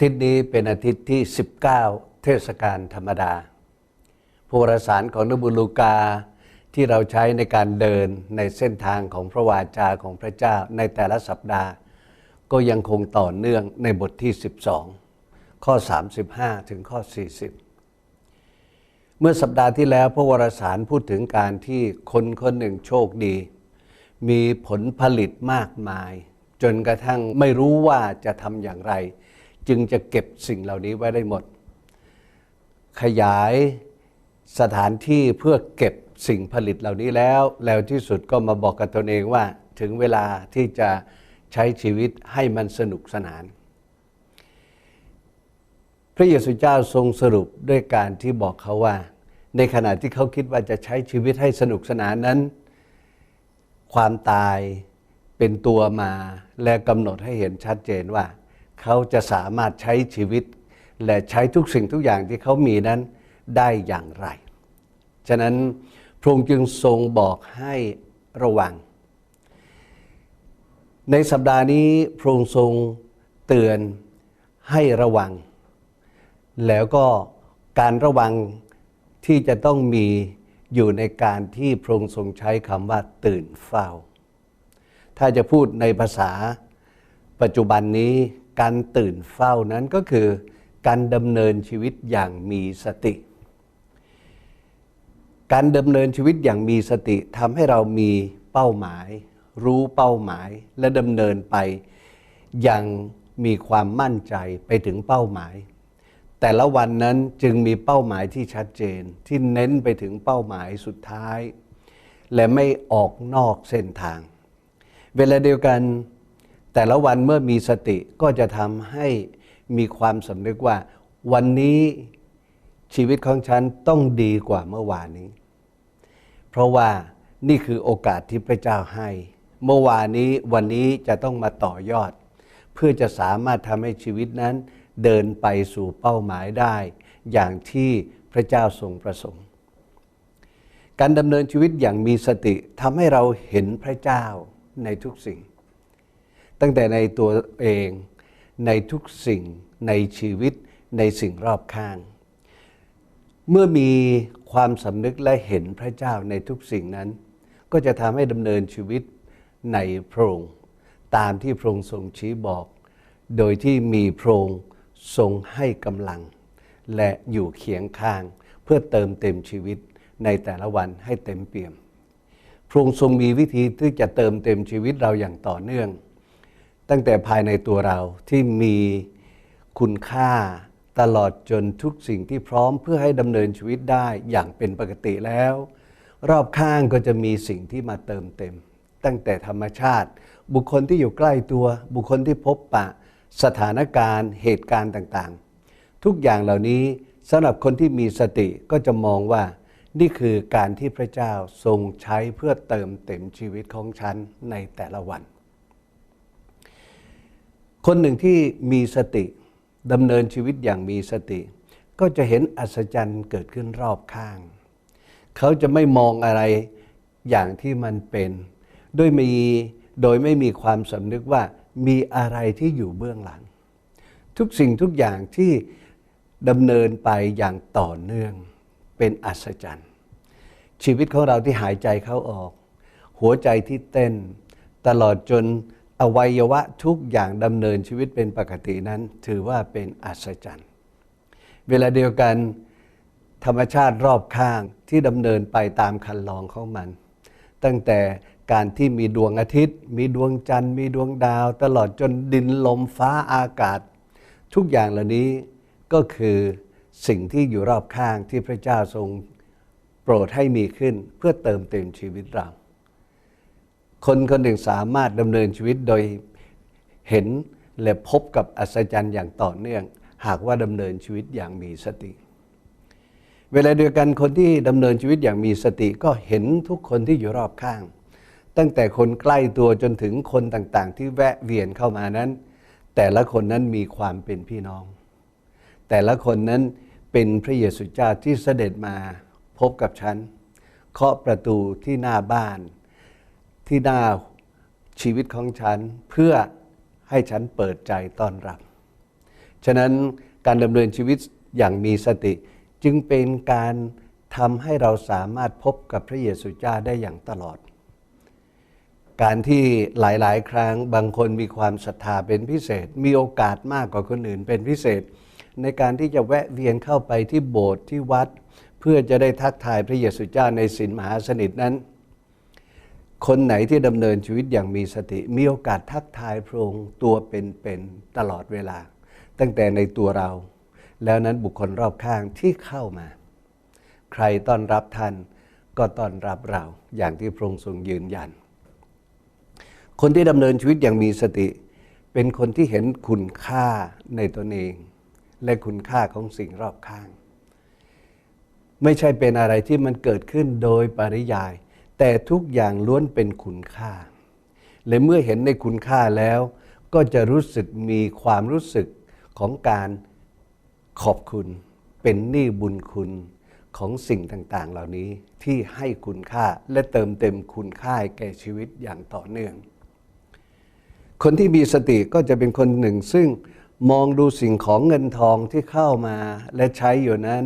ทิตย์นี้เป็นอาทิตย์ที่ 19 เทศกาลธรรมดาผู้วารสารของนบุลูกาที่เราใช้ในการเดินในเส้นทางของพระวาจาของพระเจ้าในแต่ละสัปดาห์ ก็ยังคงต่อเนื่องในบทที่ 12 ข้อ 35 ถึงข้อ 40 เมื่อสัปดาห์ที่แล้วพระวารสารพูดถึงการที่คนคนหนึ่งโชคดี มีผลผลิตมากมาย จนกระทั่งไม่รู้ว่าจะทำอย่างไร จึงจะเก็บสิ่งเหล่านี้ไว้ได้หมด ขยายสถานที่เพื่อเก็บสิ่งผลิตเหล่านี้แล้ว แล้วที่สุดก็มาบอกกับตนเองว่าถึงเวลาที่จะใช้ชีวิตให้มันสนุกสนาน พระเยซูเจ้าทรงสรุปด้วยการที่บอกเขาว่า ในขณะที่เขาคิดว่าจะใช้ชีวิตให้สนุกสนานนั้น ความตายเป็นตัวมาและกำหนดให้เห็นชัดเจนว่า เขาจะสามารถใช้ชีวิต และใช้ทุกสิ่งทุกอย่างที่เขามีนั้นได้อย่างไร ฉะนั้นพระองค์จึงทรงบอกให้ระวัง ในสัปดาห์นี้พระองค์ทรงเตือนให้ระวัง แล้วก็การระวังที่จะต้องมีอยู่ในการที่พระองค์ทรงใช้คำว่าตื่นเฝ้า ถ้าจะพูดในภาษาปัจจุบันนี้ การตื่นเฝ้านั้นก็คือการดำเนินชีวิตอย่างมีสติ การดำเนินชีวิตอย่างมีสติทำให้เรามีเป้าหมาย รู้เป้าหมายและดำเนินไปอย่างมีความมั่นใจไปถึงเป้าหมาย แต่ละวันนั้นจึงมีเป้าหมายที่ชัดเจนที่เน้นไปถึงเป้าหมายสุดท้าย และไม่ออกนอกเส้นทาง เวลาเดียวกัน แต่ละวันเมื่อมีสติก็จะทำให้มีความสำนึกว่า วันนี้ชีวิตของฉันต้องดีกว่าเมื่อวานนี้ เพราะว่านี่คือโอกาสที่พระเจ้าให้ เมื่อวานนี้วันนี้จะต้องมาต่อยอด เพื่อจะสามารถทำให้ชีวิตนั้น เดินไปสู่เป้าหมายได้ อย่างที่พระเจ้าทรงประสงค์ การดำเนินชีวิตอย่างมีสติทำให้เราเห็นพระเจ้าในทุกสิ่ง ตั้งแต่ในตัวเองในทุกสิ่งในชีวิตในสิ่งรอบข้าง เมื่อมีความสำนึกและเห็นพระเจ้าในทุกสิ่งนั้น ก็จะทำให้ดำเนินชีวิตในพระองค์ตามที่พระองค์ทรงชี้บอก โดยที่มีพระองค์ทรงให้กำลัง และอยู่เคียงข้าง เพื่อเติมเต็มชีวิตในแต่ละวันให้เต็มเปี่ยม พระองค์ทรงมีวิธีที่จะเติมเต็มชีวิตเราอย่างต่อเนื่อง ตั้งแต่ภายในตัวเราที่มีคุณค่าตลอดจนทุกสิ่งที่พร้อมเพื่อให้ดำเนินชีวิตได้อย่างเป็นปกติแล้ว รอบข้างก็จะมีสิ่งที่มาเติมเต็ม ตั้งแต่ธรรมชาติ บุคคลที่อยู่ใกล้ตัว บุคคลที่พบปะ สถานการณ์เหตุการณ์ต่างๆ ทุกอย่างเหล่านี้สำหรับคนที่มีสติก็จะมองว่า นี่คือการที่พระเจ้าทรงใช้เพื่อเติมเต็มชีวิตของฉันในแต่ละวัน คนหนึ่งที่มีสติดำเนินชีวิตอย่างมีสติ ก็จะเห็นอัศจรรย์เกิดขึ้นรอบข้าง เขาจะไม่มองอะไรอย่างที่มันเป็นโดยมีโดยไม่มีความสำนึกว่ามีอะไรที่อยู่เบื้องหลัง ทุกสิ่งทุกอย่างที่ดำเนินไปอย่างต่อเนื่องเป็นอัศจรรย์ ชีวิตของเราที่หายใจเข้าออก หัวใจที่เต้น ตลอดจน อวัยวะทุกอย่างดำเนินชีวิตเป็นปกตินั้น ถือว่าเป็นอัศจรรย์ เวลาเดียวกันธรรมชาติรอบข้างที่ดำเนินไปตามคันลองของมัน ตั้งแต่การที่มีดวงอาทิตย์ มีดวงจันทร์มีดวงดาว ตลอดจนดินลมฟ้าอากาศ ทุกอย่างเหล่านี้ก็คือสิ่งที่อยู่รอบข้างที่พระเจ้าทรงโปรดให้มีขึ้นเพื่อเติมเต็มชีวิตเรา คนคนหนึ่งสามารถดำเนินชีวิตโดยเห็นและพบกับอัศจรรย์อย่างต่อเนื่อง หากว่าดำเนินชีวิตอย่างมีสติ เวลาเดียวกันคนที่ดำเนินชีวิตอย่างมีสติก็เห็นทุกคนที่อยู่รอบข้าง ตั้งแต่คนใกล้ตัวจนถึงคนต่างๆ ที่แวะเวียนเข้ามานั้น แต่ละคนนั้นมีความเป็นพี่น้อง แต่ละคนนั้นเป็นพระเยซูเจ้าที่เสด็จมาพบกับฉันเคาะประตูที่หน้าบ้าน ที่หน้าชีวิตของฉันเพื่อให้ฉันเปิดใจต้อนรับ ฉะนั้นการดำเนินชีวิตอย่างมีสติ จึงเป็นการทำให้เราสามารถพบกับพระเยซูเจ้าได้อย่างตลอด การที่หลาย ๆ ครั้งบางคนมีความศรัทธาเป็นพิเศษ มีโอกาสมากกว่าคนอื่นเป็นพิเศษ ในการที่จะแวะเวียนเข้าไปที่โบสถ์ที่วัด เพื่อจะได้ทักทายพระเยซูเจ้าในศีลมหาสนิทนั้น คนไหนที่ดำเนินชีวิตอย่างมีสติ มีโอกาสทักทายพระองค์ตัวเป็นๆตลอดเวลา ตั้งแต่ในตัวเรา แล้วนั้นบุคคลรอบข้างที่เข้ามา ใครต้อนรับท่านก็ต้อนรับเราอย่างที่พระองค์ทรงยืนยัน คนที่ดำเนินชีวิตอย่างมีสติ เป็นคนที่เห็นคุณค่าในตนเอง และคุณค่าของสิ่งรอบข้าง ไม่ใช่เป็นอะไรที่มันเกิดขึ้นโดยปริยาย แต่ทุกอย่างล้วนเป็นคุณค่า และเมื่อเห็นในคุณค่าแล้ว ก็จะรู้สึกมีความรู้สึกของการขอบคุณ เป็นหนี้บุญคุณของสิ่งต่างๆ เหล่านี้ที่ให้คุณค่าและเติมเต็มคุณค่าแก่ชีวิตอย่างต่อเนื่อง คนที่มีสติก็จะเป็นคนหนึ่ง ซึ่งมองดูสิ่งของเงินทองที่เข้ามาและใช้อยู่นั้น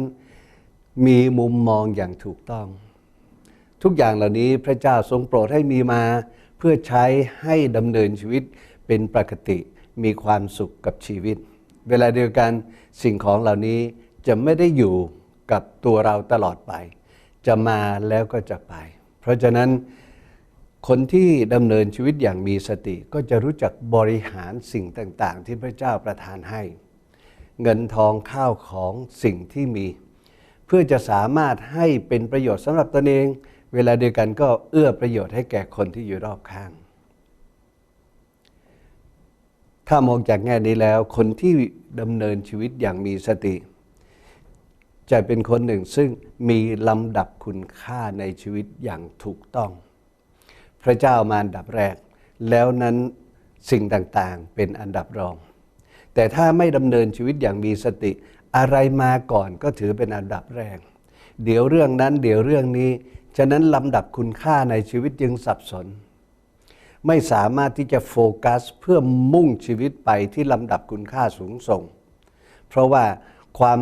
มีมุมมองอย่างถูกต้อง ทุกอย่างเหล่านี้พระเจ้าทรงโปรดให้มีมา เพื่อใช้ให้ดำเนินชีวิตเป็นปกติมีความสุขกับชีวิต เวลาเดียวกันสิ่งของเหล่านี้จะไม่ได้อยู่กับตัวเราตลอดไป จะมาแล้วก็จะไป เพราะฉะนั้นคนที่ดำเนินชีวิตอย่างมีสติ ก็จะรู้จักบริหารสิ่งต่างๆ ที่พระเจ้าประทานให้ เงินทองข้าวของสิ่งที่มี เพื่อจะสามารถให้เป็นประโยชน์สำหรับตนเอง เวลาเดียวกันก็เอื้อประโยชน์ให้แก่คนที่อยู่รอบข้าง ถ้ามองจากแง่นี้แล้ว คนที่ดำเนินชีวิตอย่างมีสติ จะเป็นคนหนึ่งซึ่งมีลำดับคุณค่าในชีวิตอย่างถูกต้อง พระเจ้ามาอันดับแรก แล้วนั้นสิ่งต่างๆเป็นอันดับรอง แต่ถ้าไม่ดำเนินชีวิตอย่างมีสติ อะไรมาก่อนก็ถือเป็นอันดับแรก เดี๋ยวเรื่องนั้น เดี๋ยวเรื่องนี้ ฉะนั้นลำดับคุณค่าในชีวิตจึงสับสน ไม่สามารถที่จะโฟกัสเพื่อมุ่งชีวิตไปที่ลำดับคุณค่าสูงส่ง เพราะว่าความ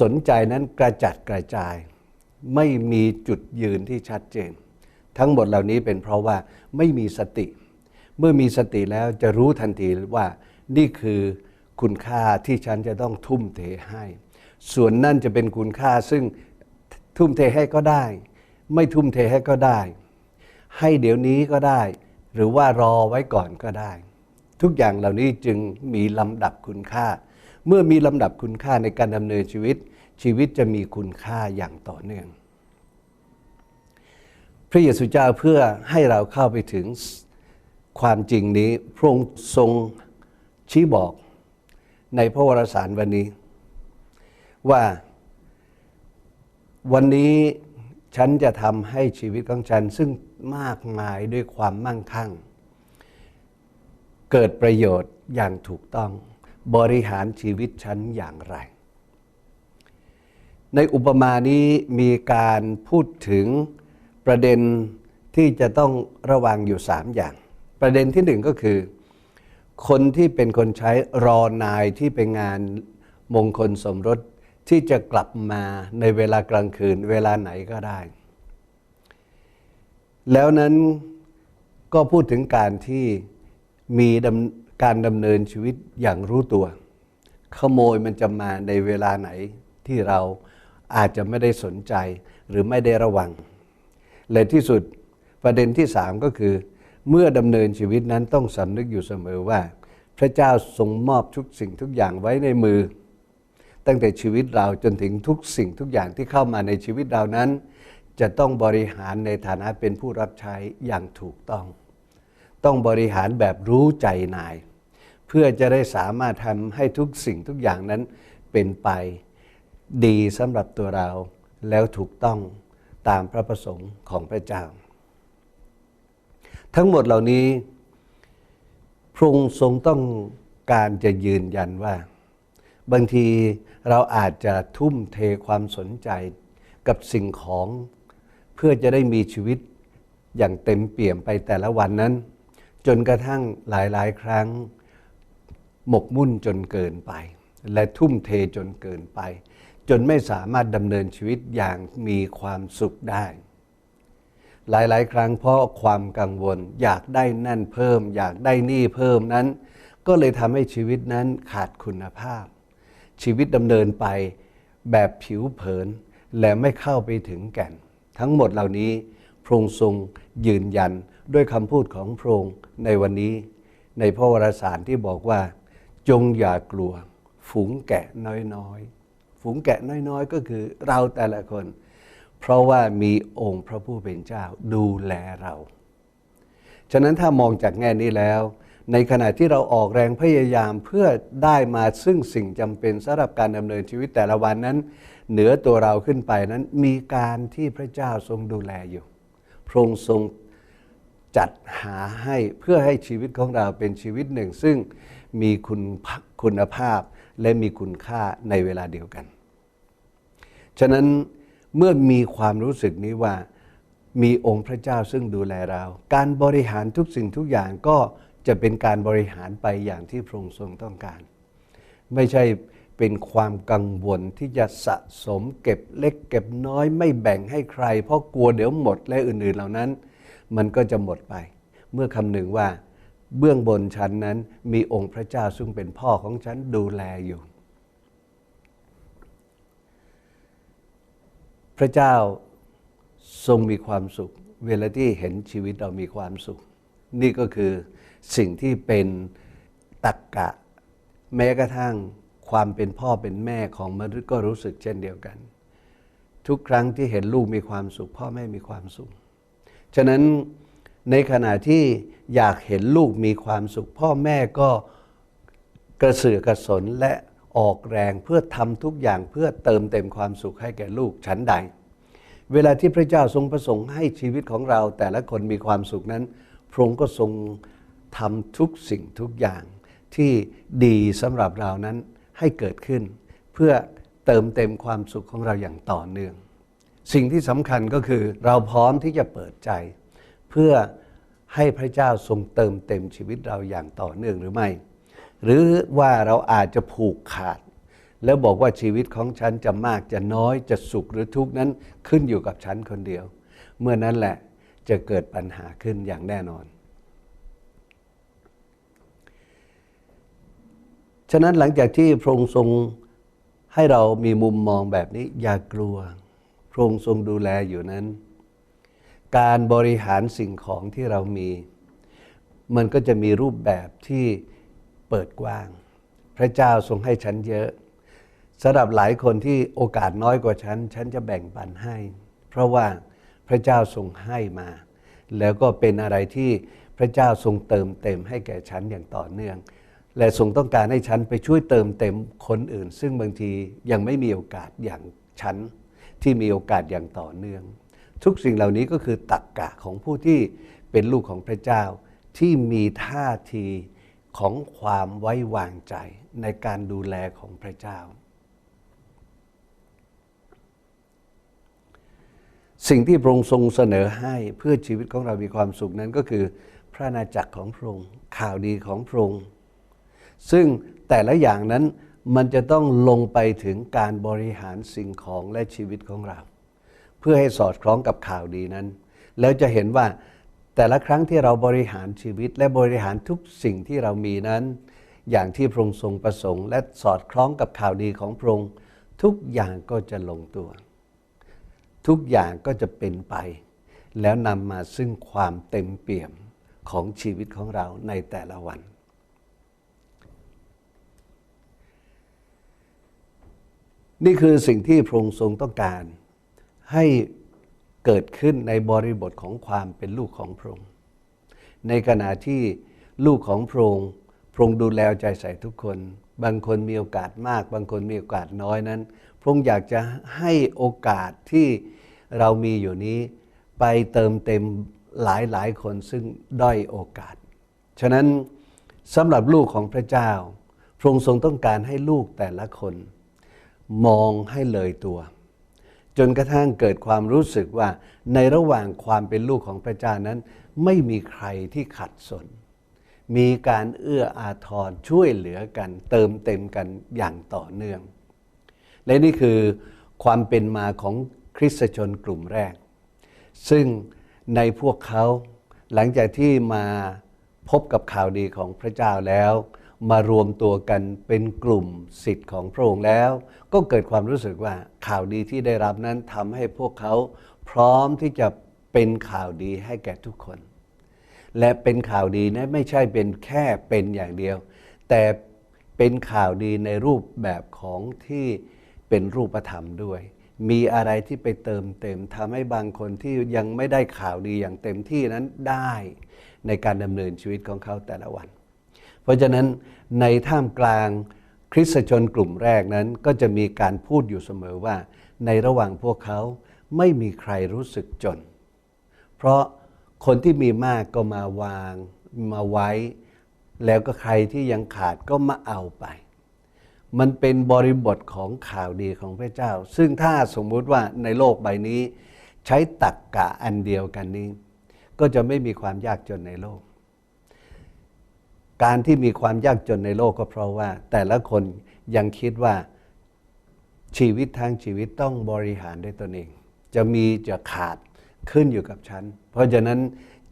สนใจนั้นกระจัดกระจาย ไม่มีจุดยืนที่ชัดเจน ทั้งหมดเหล่านี้เป็นเพราะว่าไม่มีสติ เมื่อมีสติแล้วจะรู้ทันทีว่านี่คือคุณค่าที่ฉันจะต้องทุ่มเทให้ ส่วนนั่นจะเป็นคุณค่าซึ่งทุ่มเทให้ก็ได้ ไม่ทุ่มเทให้ก็ได้ ให้เดี๋ยวนี้ก็ได้ หรือว่ารอไว้ก่อนก็ได้ ทุกอย่างเหล่านี้จึงมีลำดับคุณค่า เมื่อมีลำดับคุณค่าในการดำเนินชีวิต ชีวิตจะมีคุณค่าอย่างต่อเนื่อง พระเยซูเจ้าเพื่อให้เราเข้าไปถึงความจริงนี้พระองค์ทรงชี้บอกในพระวรสารวันนี้ ว่าวันนี้ ฉันจะทำให้ชีวิตของฉันซึ่งมากมายด้วยความมั่งคั่ง เกิดประโยชน์อย่างถูกต้อง บริหารชีวิตฉันอย่างไร ในอุปมานี้มีการพูดถึงประเด็นที่จะต้องระวังอยู่สามอย่าง ประเด็นที่หนึ่งก็คือ คนที่เป็นคนใช้รอนายที่เป็นงานมงคลสมรส ที่จะกลับมาในเวลากลางคืนเวลาไหนก็ได้ แล้วนั้นก็พูดถึงการที่มีการดำเนินชีวิตอย่างรู้ตัว ขโมยมันจะมาในเวลาไหนที่เราอาจจะไม่ได้สนใจหรือไม่ได้ระวัง และที่สุดประเด็นที่สามก็คือ เมื่อดำเนินชีวิตนั้นต้องสำนึกอยู่เสมอว่า พระเจ้าทรงมอบทุกสิ่งทุกอย่างไว้ในมือ ตั้งแต่ชีวิตเราจนถึงทุกสิ่งทุกอย่างที่เข้ามาในชีวิตเรานั้น จะต้องบริหารในฐานะเป็นผู้รับใช้อย่างถูกต้อง ต้องบริหารแบบรู้ใจนาย เพื่อจะได้สามารถทำให้ทุกสิ่งทุกอย่างนั้นเป็นไปดีสำหรับตัวเราแล้วถูกต้องตามพระประสงค์ของพระเจ้า ทั้งหมดเหล่านี้พระองค์ทรงต้องการจะยืนยันว่า บางที เราอาจจะทุ่มเทความสนใจกับสิ่งของ เพื่อจะได้มีชีวิตอย่างเต็มเปี่ยมไปแต่ละวันนั้น จนกระทั่งหลาย ๆ ครั้ง หมกมุ่นจนเกินไป และทุ่มเทจนเกินไป จนไม่สามารถดำเนินชีวิตอย่างมีความสุขได้ หลาย ๆ ครั้งเพราะความกังวลอยากได้นั่นเพิ่ม อยากได้นี่เพิ่มนั้น ก็เลยทำให้ชีวิตนั้นขาดคุณภาพ ชีวิตดำเนินไปแบบผิวเผิน และไม่เข้าไปถึงแก่น ทั้งหมดเหล่านี้พระองค์ทรงยืนยันด้วยคำพูดของพระองค์ในวันนี้ ในพระวรสารที่บอกว่า จงอย่ากลัว ฝูงแกะน้อยๆ ฝูงแกะน้อยๆ ก็คือเราแต่ละคน เพราะว่ามีองค์พระผู้เป็นเจ้าดูแลเรา ฉะนั้นถ้ามองจากแง่นี้แล้ว ในขณะที่เราออกแรงพยายามเพื่อได้มาซึ่งสิ่งจำเป็นสำหรับการดำเนินชีวิตแต่ละวันนั้น เหนือตัวเราขึ้นไปนั้นมีการที่พระเจ้าทรงดูแลอยู่ พระองค์ทรงจัดหาให้เพื่อให้ชีวิตของเราเป็นชีวิตหนึ่ง ซึ่งมีคุณคุณภาพและมีคุณค่าในเวลาเดียวกัน ฉะนั้นเมื่อมีความรู้สึกนี้ว่ามีองค์พระเจ้าซึ่งดูแลเรา การบริหารทุกสิ่งทุกอย่างก็ จะเป็นการบริหารไปอย่างที่พระองค์ทรงต้องการ ไม่ใช่เป็นความกังวลที่จะสะสมเก็บเล็ก เก็บน้อยไม่แบ่งให้ใคร เพราะกลัวเดี๋ยวหมดและอื่นๆเหล่านั้น มันก็จะหมดไป เมื่อคำหนึ่งว่าเบื้องบนฉันนั้นมีองค์พระเจ้าซึ่งเป็นพ่อของฉันดูแลอยู่ พระเจ้าทรงมีความสุข เวลาที่เห็นชีวิตเรามีความสุข นี่ก็คือ สิ่งที่เป็นตักกะ แม้กระทั่งความเป็นพ่อเป็นแม่ของมนุษย์ก็รู้สึกเช่นเดียวกัน ทุกครั้งที่เห็นลูกมีความสุข พ่อแม่มีความสุข ฉะนั้นในขณะที่อยากเห็นลูกมีความสุข พ่อแม่ก็กระเสือกกระสนและออกแรงเพื่อทำทุกอย่างเพื่อเติมเต็มความสุขให้แก่ลูกชั้นใด เวลาที่พระเจ้าทรงประสงค์ให้ชีวิตของเราแต่ละคนมีความสุขนั้น พระองค์ก็ทรง ทำทุกสิ่งทุกอย่างที่ดีสำหรับเรานั้นให้เกิดขึ้น เพื่อเติมเต็มความสุขของเราอย่างต่อเนื่อง สิ่งที่สำคัญก็คือเราพร้อมที่จะเปิดใจ เพื่อให้พระเจ้าทรงเติมเต็มชีวิตเราอย่างต่อเนื่องหรือไม่ หรือว่าเราอาจจะผูกขาด แล้วบอกว่าชีวิตของฉันจะมากจะน้อยจะสุขหรือทุกข์นั้นขึ้นอยู่กับฉันคนเดียว เมื่อนั้นแหละจะเกิดปัญหาขึ้นอย่างแน่นอน ฉะนั้นหลังจากที่พระองค์ทรงให้เรามีมุมมองแบบนี้อย่ากลัว พระองค์ทรงดูแลอยู่นั้น การบริหารสิ่งของที่เรามี มันก็จะมีรูปแบบที่เปิดกว้าง พระเจ้าทรงให้ฉันเยอะสำหรับหลายคนที่โอกาสน้อยกว่าฉัน ฉันจะแบ่งปันให้ เพราะว่าพระเจ้าทรงให้มา แล้วก็เป็นอะไรที่พระเจ้าทรงเติมเต็มให้แก่ฉันอย่างต่อเนื่อง และทรงต้องการให้ฉันไปช่วยเติมเต็มคนอื่น ซึ่งบางทียังไม่มีโอกาสอย่างฉันที่มีโอกาสอย่างต่อเนื่อง ทุกสิ่งเหล่านี้ก็คือตักกะของผู้ที่เป็นลูกของพระเจ้าที่มีท่าทีของความไว้วางใจในการดูแลของพระเจ้า สิ่งที่พระองค์ทรงเสนอให้เพื่อชีวิตของเรามีความสุขนั้นก็คือ พระนาจักรของพระองค์ข่าวดีของพระองค์ ซึ่งแต่ละอย่างนั้นมันจะต้องลงไปถึงการบริหารสิ่งของและชีวิตของเรา เพื่อให้สอดคล้องกับข่าวดีนั้น แล้วจะเห็นว่าแต่ละครั้งที่เราบริหารชีวิตและบริหารทุกสิ่งที่เรามีนั้น อย่างที่พระองค์ทรงประสงค์ และสอดคล้องกับข่าวดีของพระองค์ทุกอย่างก็จะลงตัว ทุกอย่างก็จะเป็นไป แล้วนำมาซึ่งความเต็มเปี่ยมของชีวิตของเราในแต่ละวัน นี่คือสิ่งที่พระองค์ทรงต้องการให้เกิดขึ้นในบริบทของความเป็นลูกของพระองค์ ในขณะที่ลูกของพระองค์พระองค์ดูแลใจใส่ทุกคน บางคนมีโอกาสมาก บางคนมีโอกาสน้อยนั้น พระองค์อยากจะให้โอกาสที่เรามีอยู่นี้ไปเติมเต็มหลายหลายคนซึ่งด้อยโอกาส ฉะนั้นสำหรับลูกของพระเจ้า พระองค์ทรงต้องการให้ลูกแต่ละคน มองให้เลยตัว จนกระทั่งเกิดความรู้สึกว่าในระหว่างความเป็นลูกของพระเจ้านั้น ไม่มีใครที่ขัดสน มีการเอื้ออาทรช่วยเหลือกัน เติมเต็มกันอย่างต่อเนื่อง และนี่คือความเป็นมาของคริสตชนกลุ่มแรก ซึ่งในพวกเขาหลังจากที่มาพบกับข่าวดีของพระเจ้าแล้ว มารวมตัวกันเป็นกลุ่มสิทธิ์ของพระองค์แล้ว ก็เกิดความรู้สึกว่าข่าวดีที่ได้รับนั้นทำให้พวกเขาพร้อมที่จะเป็นข่าวดีให้แก่ทุกคน และเป็นข่าวดีนะไม่ใช่เป็นแค่เป็นอย่างเดียว แต่เป็นข่าวดีในรูปแบบของที่เป็นรูปธรรมด้วย มีอะไรที่ไปเติมเต็มทำให้บางคนที่ยังไม่ได้ข่าวดีอย่างเต็มที่นั้นได้ ในการดำเนินชีวิตของเขาแต่ละวัน เพราะฉะนั้นในท่ามกลางคริสตชนกลุ่มแรกนั้นก็จะมีการพูดอยู่เสมอว่า ในระหว่างพวกเขาไม่มีใครรู้สึกจน เพราะคนที่มีมากก็มาวางมาไว้ แล้วก็ใครที่ยังขาดก็มาเอาไป มันเป็นบริบทของข่าวดีของพระเจ้า ซึ่งถ้าสมมุติว่าในโลกใบนี้ ใช้ตักกะอันเดียวกันนี้ ก็จะไม่มีความยากจนในโลก การที่มีความยากจนในโลกก็เพราะว่า แต่ละคนยังคิดว่าชีวิตทั้งชีวิตต้องบริหารด้วยตนเอง จะมีจะขาดขึ้นอยู่กับฉัน เพราะฉะนั้น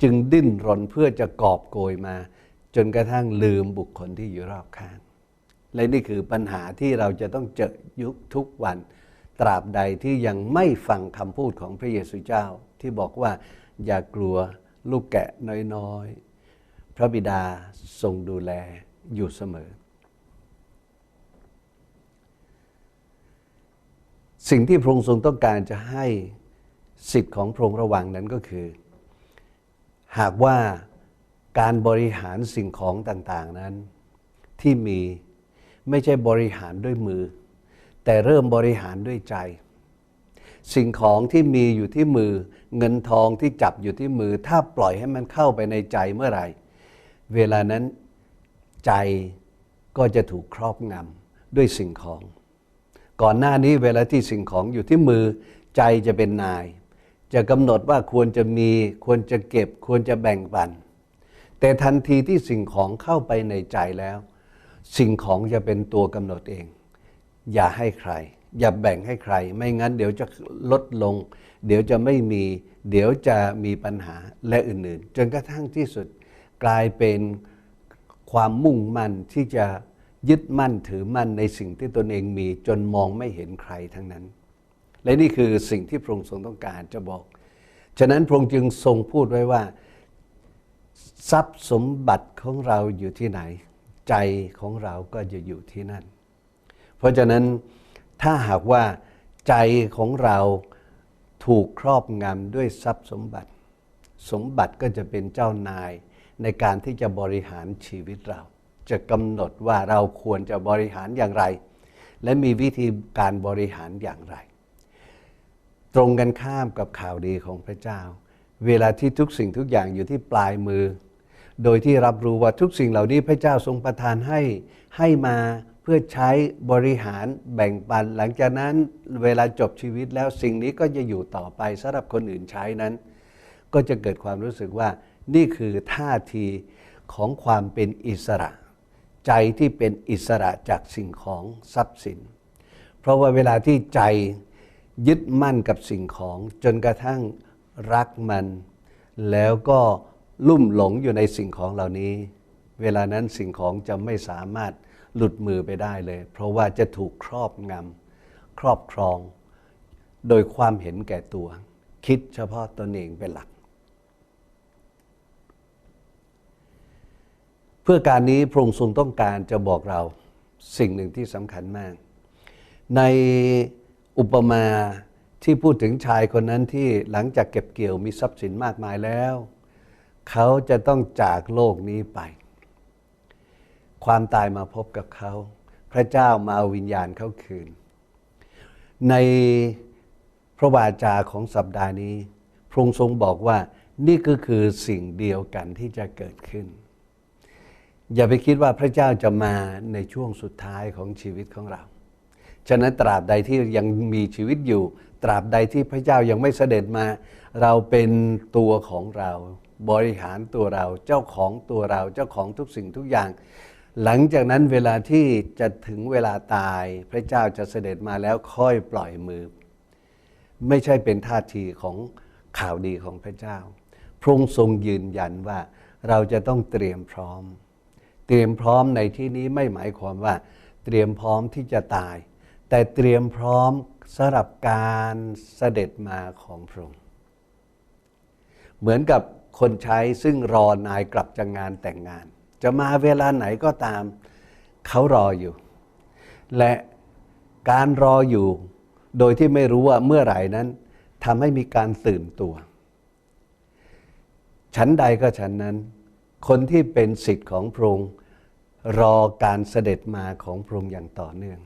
จึงดิ้นรนเพื่อจะกอบโกยมา จนกระทั่งลืมบุคคลที่อยู่รอบข้าง และนี่คือปัญหาที่เราจะต้องเจอยุคทุกวัน ตราบใดที่ยังไม่ฟังคำพูดของพระเยซูเจ้า ที่บอกว่าอย่ากลัวลูกแกะน้อย พระบิดาทรงดูแลอยู่เสมอ สิ่งที่พระองค์ทรงต้องการจะให้สิทธิ์ของพระองค์ระวังนั้นก็คือ หากว่าการบริหารสิ่งของต่างๆนั้น ที่มีไม่ใช่บริหารด้วยมือ แต่เริ่มบริหารด้วยใจ สิ่งของที่มีอยู่ที่มือ เงินทองที่จับอยู่ที่มือ ถ้าปล่อยให้มันเข้าไปในใจเมื่อไหร่ เวลานั้นใจก็จะถูกครอบงำด้วยสิ่งของ ก่อนหน้านี้เวลาที่สิ่งของอยู่ที่มือใจจะเป็นนาย จะกำหนดว่าควรจะมีควรจะเก็บควรจะแบ่งปัน แต่ทันทีที่สิ่งของเข้าไปในใจแล้ว สิ่งของจะเป็นตัวกำหนดเอง อย่าให้ใคร อย่าแบ่งให้ใคร ไม่งั้นเดี๋ยวจะลดลง เดี๋ยวจะไม่มี เดี๋ยวจะมีปัญหาและอื่นๆ จนกระทั่งที่สุด กลายเป็นความมุ่งมั่นที่จะยึดมั่นถือมั่นในสิ่งที่ตนเองมีจนมองไม่เห็นใครทั้งนั้น และนี่คือสิ่งที่พระองค์ทรงต้องการจะบอก ฉะนั้นพระองค์จึงทรงพูดไว้ว่า ทรัพย์สมบัติของเราอยู่ที่ไหน ใจของเราก็จะอยู่ที่นั่น เพราะฉะนั้นถ้าหากว่าใจของเราถูกครอบงำด้วยทรัพย์สมบัติ สมบัติก็จะเป็นเจ้านาย ในการที่จะบริหารชีวิตเรา จะกำหนดว่าเราควรจะบริหารอย่างไร และมีวิธีการบริหารอย่างไร ตรงกันข้ามกับข่าวดีของพระเจ้า เวลาที่ทุกสิ่งทุกอย่างอยู่ที่ปลายมือ โดยที่รับรู้ว่าทุกสิ่งเหล่านี้พระเจ้าทรงประทานให้ให้มาเพื่อใช้บริหารแบ่งปัน หลังจากนั้นเวลาจบชีวิตแล้วสิ่งนี้ก็จะอยู่ต่อไปสำหรับคนอื่นใช้นั้น ก็จะเกิดความรู้สึกว่า นี่คือท่าทีของความเป็นอิสระ ใจที่เป็นอิสระจากสิ่งของทรัพย์สิน เพราะว่าเวลาที่ใจยึดมั่นกับสิ่งของจนกระทั่งรักมัน แล้วก็ลุ่มหลงอยู่ในสิ่งของเหล่านี้ เวลานั้นสิ่งของจะไม่สามารถหลุดมือไปได้เลย เพราะว่าจะถูกครอบงำครอบครอง โดยความเห็นแก่ตัว คิดเฉพาะตนเองเป็นหลัก เพื่อการนี้พระองค์ทรงต้องการจะบอกเราสิ่งหนึ่งที่สำคัญมาก ในอุปมาที่พูดถึงชายคนนั้นที่หลังจากเก็บเกี่ยวมีทรัพย์สินมากมายแล้ว เขาจะต้องจากโลกนี้ไป ความตายมาพบกับเขา พระเจ้ามาเอาวิญญาณเขาคืน ในพระวาจาของสัปดาห์นี้ พระองค์ทรงบอกว่านี่ก็คือสิ่งเดียวกันที่จะเกิดขึ้น อย่าไปคิดว่าพระเจ้าจะมาในช่วงสุดท้ายของชีวิตของเรา ฉะนั้นตราบใดที่ยังมีชีวิตอยู่ ตราบใดที่พระเจ้ายังไม่เสด็จมา เราเป็นตัวของเรา บริหารตัวเรา เจ้าของตัวเรา เจ้าของทุกสิ่งทุกอย่าง หลังจากนั้นเวลาที่จะถึงเวลาตาย พระเจ้าจะเสด็จมาแล้วค่อยปล่อยมือ ไม่ใช่เป็นท่าทีของข่าวดีของพระเจ้า พระองค์ทรงยืนยันว่าเราจะต้องเตรียมพร้อม เตรียมพร้อมในที่นี้ไม่หมายความว่า เตรียมพร้อมที่จะตาย แต่เตรียมพร้อมสำหรับการเสด็จมาของพระองค์เหมือนกับคนใช้ซึ่งรอนายกลับจากงานแต่งงาน จะมาเวลาไหนก็ตาม เขารออยู่ และการรออยู่ โดยที่ไม่รู้ว่าเมื่อไหร่นั้นทำให้มีการตื่นตัว ชั้นใดก็ชั้นนั้น คนที่เป็นสิทธิ์ของพระองค์รอการเสด็จมาของพระองค์อย่างต่อเนื่อง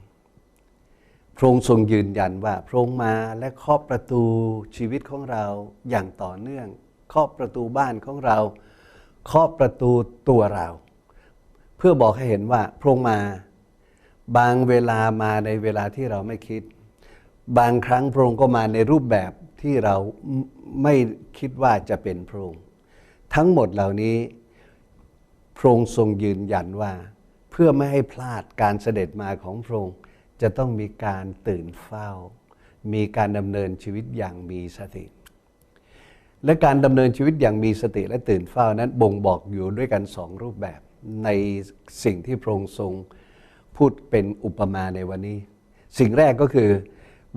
พระองค์ทรงยืนยันว่าพระองค์มาและเคาะประตูชีวิตของเราอย่างต่อเนื่องเคาะประตูบ้านของเราเคาะประตูตัวเรา เพื่อบอกให้เห็นว่าพระองค์มา บางเวลามาในเวลาที่เราไม่คิด บางครั้งพระองค์ก็มาในรูปแบบที่เราไม่คิดว่าจะเป็นพระองค์ทั้งหมดเหล่านี้ ระองค์ทรงยืนยันว่า เพื่อไม่ให้พลาดการเสด็จมาของพระองค์จะต้องมีการตื่นเฝ้า มีการดำเนินชีวิตอย่างมีสติ และการดำเนินชีวิตอย่างมีสติและตื่นเฝ้านั้นบ่งบอกอยู่ด้วยกันสองรูปแบบในสิ่งที่พระองค์ทรงพูดเป็นอุปมาในวันนี้ สิ่งแรกก็คือ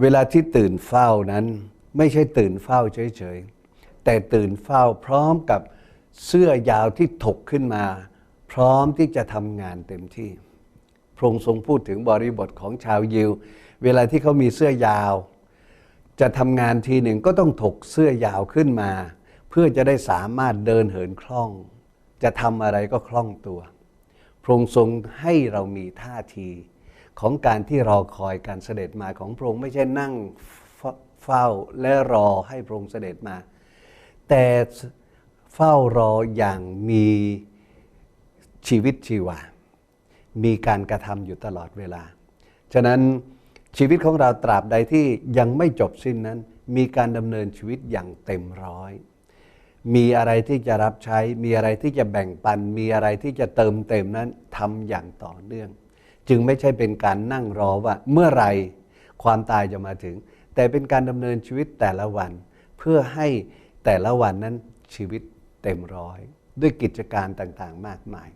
เวลาที่ตื่นเฝ้านั้นไม่ใช่ตื่นเฝ้าเฉยๆแต่ตื่นเฝ้าพร้อมกับเสื้อยาวที่ถกขึ้นมา พร้อมที่จะทำงานเต็มที่ พระองค์ทรงพูดถึงบริบทของชาวยิว เวลาที่เขามีเสื้อยาว จะทำงานทีหนึ่งก็ต้องถกเสื้อยาวขึ้นมา เพื่อจะได้สามารถเดินเหินคล่อง จะทำอะไรก็คล่องตัว พระองค์ทรงให้เรามีท่าทีของการที่รอคอยการเสด็จมาของพระองค์ไม่ใช่นั่งเฝ้าและรอให้พระองค์เสด็จมา แต่เฝ้ารออย่างมี ชีวิตชีวา มีการกระทำอยู่ตลอดเวลา ฉะนั้นชีวิตของเราตราบใดที่ยังไม่จบสิ้นนั้น มีการดำเนินชีวิตอย่างเต็มร้อย มีอะไรที่จะรับใช้ มีอะไรที่จะแบ่งปัน มีอะไรที่จะเติมเต็มนั้นทำอย่างต่อเนื่อง จึงไม่ใช่เป็นการนั่งรอว่าเมื่อไรความตายจะมาถึง แต่เป็นการดำเนินชีวิตแต่ละวัน เพื่อให้แต่ละวันนั้นชีวิตเต็มร้อย ด้วยกิจการต่างๆ มากมาย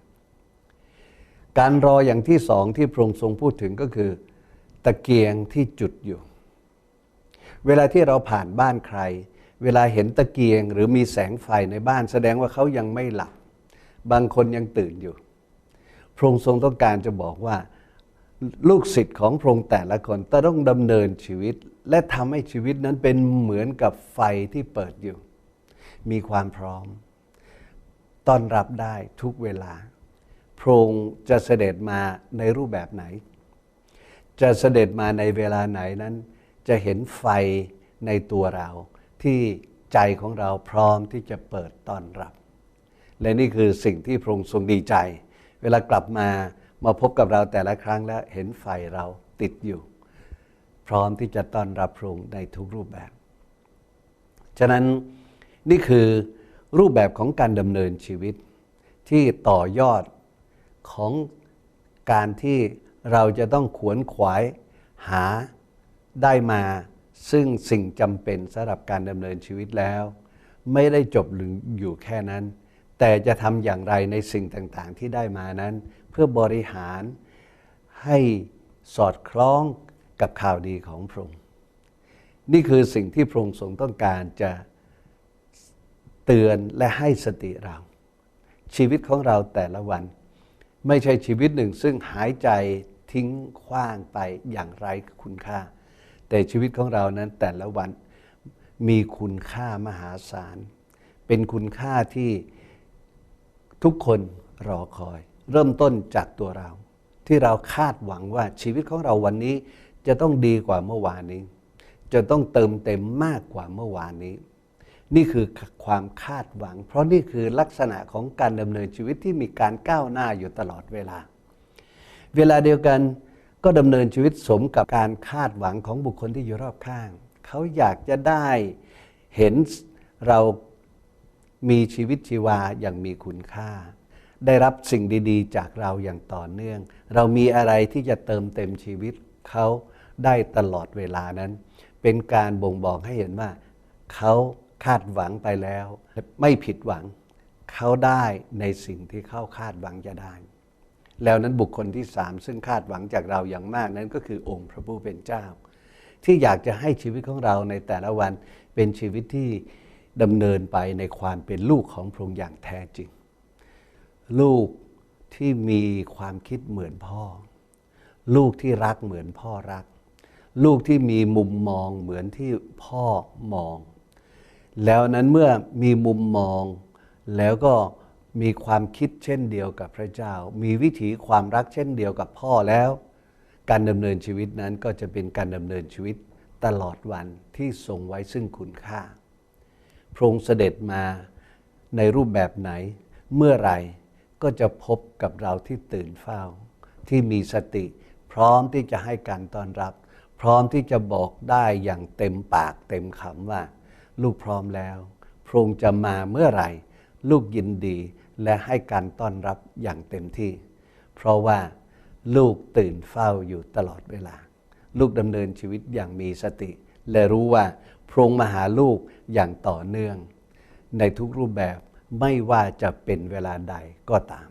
การรออย่างที่สองที่พระองค์ทรงพูดถึงก็คือ ตะเกียงที่จุดอยู่ เวลาที่เราผ่านบ้านใคร เวลาเห็นตะเกียงหรือมีแสงไฟในบ้านแสดงว่าเขายังไม่หลับ บางคนยังตื่นอยู่ พระองค์ทรงต้องการจะบอกว่าลูกศิษย์ของพระองค์แต่ละคนต้องดำเนินชีวิต และทำให้ชีวิตนั้นเป็นเหมือนกับไฟที่เปิดอยู่ มีความพร้อมต้อนรับได้ทุกเวลา พระองค์จะเสด็จมาในรูปแบบไหน จะเสด็จมาในเวลาไหนนั้น จะเห็นไฟในตัวเรา ที่ใจของเราพร้อมที่จะเปิดต้อนรับ และนี่คือสิ่งที่พระองค์ทรงดีใจ เวลากลับมามาพบกับเราแต่ละครั้งแล้วเห็นไฟเราติดอยู่ พร้อมที่จะต้อนรับพระองค์ในทุกรูปแบบ ฉะนั้นนี่คือรูปแบบของการดำเนินชีวิตที่ต่อยอด ของการที่เราจะต้องขวนขวายหาได้มาซึ่งสิ่งจำเป็นสำหรับการดำเนินชีวิตแล้ว ไม่ได้จบหรือยู่แค่นั้น แต่จะทำอย่างไรในสิ่งต่างๆ ที่ได้มานั้น เพื่อบริหารให้สอดคล้องกับข่าวดีของพระองค์นี่คือสิ่งที่พระองค์ทรงต้องการจะเตือนและให้สติเรา ชีวิตของเราแต่ละวัน ไม่ใช่ชีวิตหนึ่ง ซึ่งหายใจทิ้งขว้างไปอย่างไรคุณค่า แต่ชีวิตของเรานั้นแต่ละวันมีคุณค่ามหาศาล เป็นคุณค่าที่ทุกคนรอคอย เริ่มต้นจากตัวเรา ที่เราคาดหวังว่าชีวิตของเราวันนี้จะต้องดีกว่าเมื่อวานนี้ จะต้องเติมเต็มมากกว่าเมื่อวานนี้ นี่คือความคาดหวัง เพราะนี่คือลักษณะของการดำเนินชีวิตที่มีการก้าวหน้าอยู่ตลอดเวลา เวลาเดียวกันก็ดำเนินชีวิตสมกับการคาดหวังของบุคคลที่อยู่รอบข้าง เขาอยากจะได้เห็นเรามีชีวิตชีวาอย่างมีคุณค่า ได้รับสิ่งดี ๆ จากเราอย่างต่อเนื่อง เรามีอะไรที่จะเติมเต็มชีวิตเขาได้ตลอดเวลานั้น เป็นการบ่งบอกให้เห็นว่าเขา คาดหวังไปแล้ว ไม่ผิดหวังเขาได้ในสิ่งที่เขาคาดหวังจะได้ แล้วนั้นบุคคลที่สามซึ่งคาดหวังจากเราอย่างมากนั้นก็คือองค์พระผู้เป็นเจ้า ที่อยากจะให้ชีวิตของเราในแต่ละวันเป็นชีวิตที่ดำเนินไปในความเป็นลูกของพระองค์อย่างแท้จริง ลูกที่มีความคิดเหมือนพ่อ ลูกที่รักเหมือนพ่อรัก ลูกที่มีมุมมองเหมือนที่พ่อมอง แล้วนั้นเมื่อมีมุมมอง แล้วก็มีความคิดเช่นเดียวกับพระเจ้า มีวิถีความรักเช่นเดียวกับพ่อแล้ว การดำเนินชีวิตนั้นก็จะเป็นการดำเนินชีวิตตลอดวันที่ทรงไว้ซึ่งคุณค่า พระองค์เสด็จมาในรูปแบบไหน เมื่อไรก็จะพบกับเราที่ตื่นเฝ้า ที่มีสติ พร้อมที่จะให้การต้อนรับ พร้อมที่จะบอกได้อย่างเต็มปากเต็มคำว่า ลูกพร้อมแล้ว พระองค์จะมาเมื่อไหร่ ลูกยินดีและให้การต้อนรับอย่างเต็มที่ เพราะว่าลูกตื่นเฝ้าอยู่ตลอดเวลา ลูกดำเนินชีวิตอย่างมีสติ และรู้ว่าพระองค์มาหาลูกอย่างต่อเนื่อง ในทุกรูปแบบไม่ว่าจะเป็นเวลาใดก็ตาม